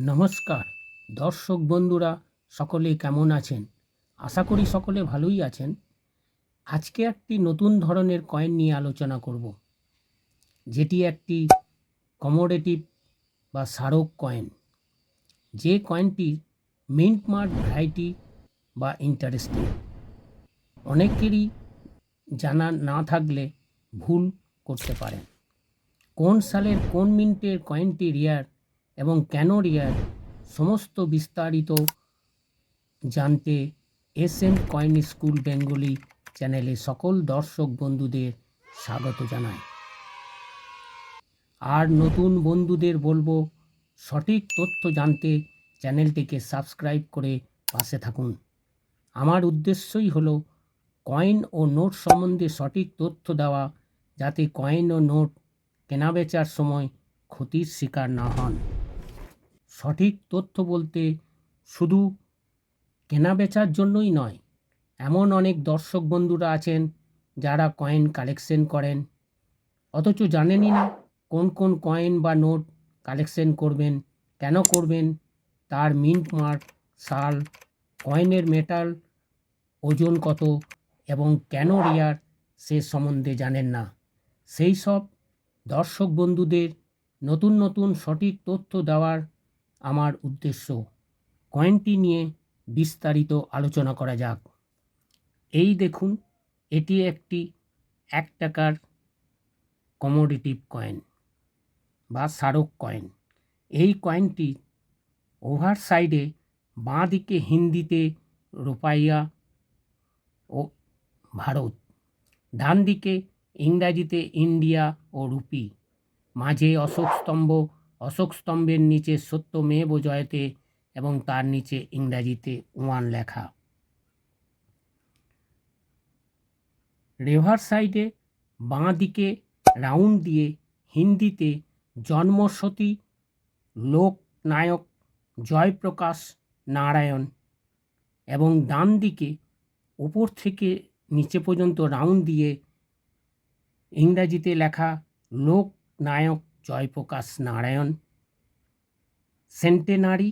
নমস্কার। দর্শক বন্ধুরা, সকলে কেমন আছেন? আশা করি সকলে ভালোই আছেন। আজকে একটি নতুন ধরনের কয়েন নিয়ে আলোচনা করব, যেটি একটি কমোডেটিভ বা স্মারক কয়েন। যে কয়েনটি মিন্ট মার্ক ভ্যারাইটি বা ইন্টারেস্টিং অনেকেরই জানা না থাকলে ভুল করতে পারেন। কোন সালের কোন মিন্টের কয়েনটি রিয়ার এবং কেন রিয়ার সমস্ত বিস্তারিত জানতে S M coin school Bengali চ্যানেলে সকল দর্শক বন্ধুদের স্বাগত জানাই। আর নতুন বন্ধুদের বলব, সঠিক তথ্য জানতে চ্যানেলটিকে সাবস্ক্রাইব করে পাশে থাকুন। আমার উদ্দেশ্যই হলো, কয়েন ও নোট সম্বন্ধে সঠিক তথ্য দেওয়া যাতে কয়েন ও নোট কেনাবেচার সময় ক্ষতির শিকার না হন। সঠিক তথ্য বলতে শুধু কেনাবেচার জন্যই নয়, এমন অনেক দর্শক বন্ধুরা আছেন যারা কয়েন কালেকশন করেন। অথচ জানেনই না কোন কোন কয়েন বা নোট কালেকশন করবেন, কেন করবেন, তার মিন্ট মার্ক, সাল, কয়েনের মেটাল, ওজন কত এবং কেন রেয়ার সে সম্বন্ধে জানেন না। সেই সব দর্শক বন্ধুদের নতুন নতুন সঠিক তথ্য দেওয়ার আমার উদ্দেশ্য। কয়েনটি নিয়ে বিস্তারিত আলোচনা করা যাক। এই দেখুন, এটি একটি এক টাকার কমোডিটিভ কয়েন বা স্মারক কয়েন এই কয়েনটি ওভার সাইডে বাঁ দিকে হিন্দিতে রোপাইয়া ও ভারত ডান দিকে ইংরাজিতে ইন্ডিয়া ও রুপি। মাঝে অশোক স্তম্ভ অশোক স্তম্ভের নিচে সত্যমেব জয়তে এবং তার নিচে ইংরাজিতে ওয়ান লেখা। রেভার সাইডে বাঁ দিকে রাউন্ড দিয়ে হিন্দিতে জন্মসতী লোকনায়ক জয়প্রকাশ নারায়ণ এবং ডান দিকে উপর থেকে নিচে পর্যন্ত রাউন্ড দিয়ে ইংরাজিতে লেখা লোকনায়ক জয়প্রকাশ নারায়ণ, সেন্টেনারি।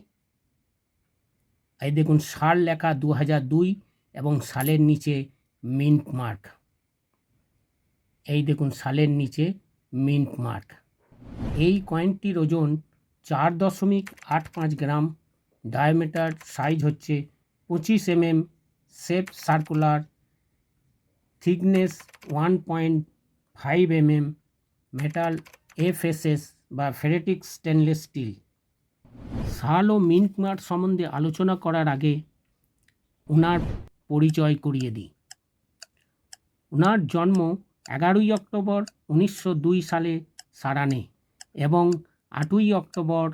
এই দেখুন, সাল লেখা দু দুই এবং সালের নিচে মিন্ট মার্ক। এই দেখুন, সালের নিচে মিন্ট মার্ক। এই কয়েনটির ওজন চার দশমিক আট পাঁচ গ্রাম। ডায়ামিটার সাইজ হচ্ছে পঁচিশ MM. Shape circular. Thickness one point five MM. Metal FSS বা ফেরেটিক স্টেনলেস স্টিল শাল ও মিন্ট মার্ক সম্বন্ধে আলোচনা করার আগে ওনার পরিচয় করিয়ে দিই। ওনার জন্ম এগারোই অক্টোবর উনিশশো দুই সালে সারানে এবং আটই অক্টোবর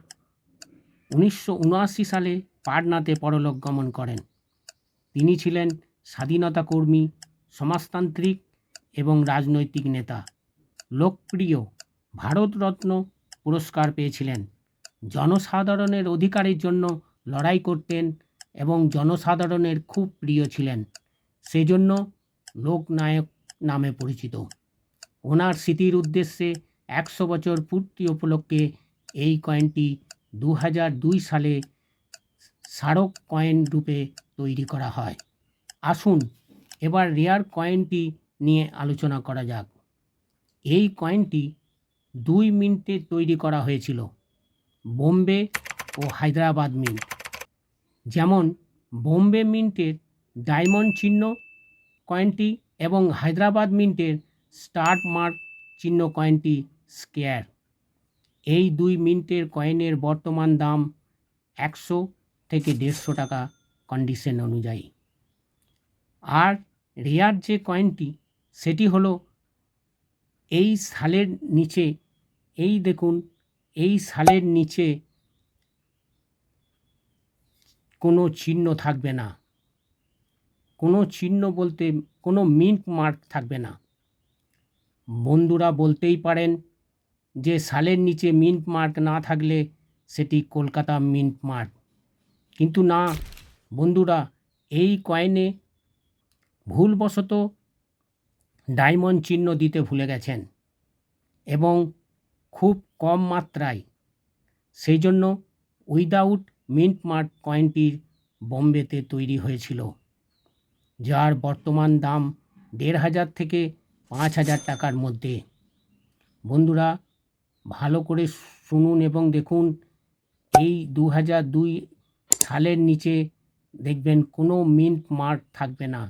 উনিশশো উনআশি সালে পাটনাতে পরলোক গমন করেন। তিনি ছিলেন স্বাধীনতা কর্মী, সমাজতান্ত্রিক এবং রাজনৈতিক নেতা, লোকপ্রিয় ভারতরত্ন পুরস্কার পেয়েছিলেন। জনসাধারণের অধিকারের জন্য লড়াই করতেন এবং জনসাধারণের খুব প্রিয় ছিলেন। সেজন্য লোকনায়ক নামে পরিচিত। ওনার স্মৃতির উদ্দেশ্যে একশো বছর পূর্তি উপলক্ষে এই কয়েনটি দু দুই সালে স্মারক কয়েন রূপে তৈরি করা হয়। আসুন এবার রেয়ার কয়েনটি নিয়ে আলোচনা করা যাক। এই কয়েনটি দুই মিনিটে তৈরি করা হয়েছিল। বোম্বে ও হায়দ্রাবাদ মিন্ট যেমন, বোম্বে মিন্টের ডায়মন্ড চিহ্ন কয়েনটি এবং হায়দ্রাবাদ মিন্টের স্টার্ট মার্ক চিহ্ন কয়েনটি স্কেয়ার। এই দুই মিন্টের কয়েনের বর্তমান দাম একশো থেকে দেড়শো টাকা কন্ডিশন অনুযায়ী। আর রেয়ার যে কয়েনটি, সেটি হলো এই সালের নিচে এই দেখুন, এই সালের নিচে কোনো চিহ্ন থাকবে না। কোনো চিহ্ন বলতে, কোনো মিন্ট মার্ক থাকবে না। বন্ধুরা বলতেই পারেন যে সালের নিচে মিন্ট মার্ক না থাকলে সেটি কলকাতা মিন্ট মার্ক। কিন্তু না, বন্ধুরা, এই কয়েনে ভুলবশত ডায়মন্ড চিহ্ন দিতে ভুলে গেছেন। এবং খুব কম মাত্রায়। সেই জন্য উইদাউট মিন্ট মার্ক কয়েনটির বোম্বেতে তৈরি হয়েছিল, যার বর্তমান দাম দেড় হাজার থেকে পাঁচ হাজার টাকার মধ্যে। বন্ধুরা, ভালো করে শুনুন এবং দেখুন, এই দু হাজার দুই সালের নিচে দেখবেন কোনো মিন্ট মার্ক থাকবে না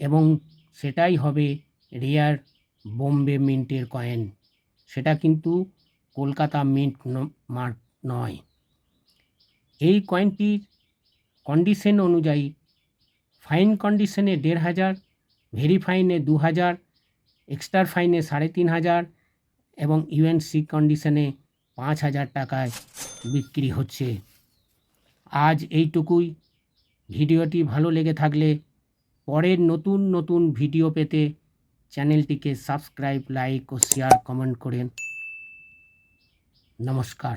এবং সেটাই হবে রেয়ার বোম্বে মিন্টের কয়েন। সেটা কিন্তু কলকাতা মিন্ট মার্ক নয়। এই কয়েনটির কন্ডিশন অনুযায়ী ফাইন কন্ডিশনে দেড় হাজার ভেরি ফাইনে দু হাজার এক্সট্রা ফাইনে সাড়ে তিন হাজার এবং ইউএনসি কন্ডিশনে পাঁচ হাজার টাকায় বিক্রি হচ্ছে। আজ এইটুকুই। ভিডিওটি ভালো লেগে থাকলে পরের নতুন নতুন ভিডিও পেতে চ্যানেলটিকে সাবস্ক্রাইব লাইক ও শেয়ার কমেন্ট করেন নমস্কার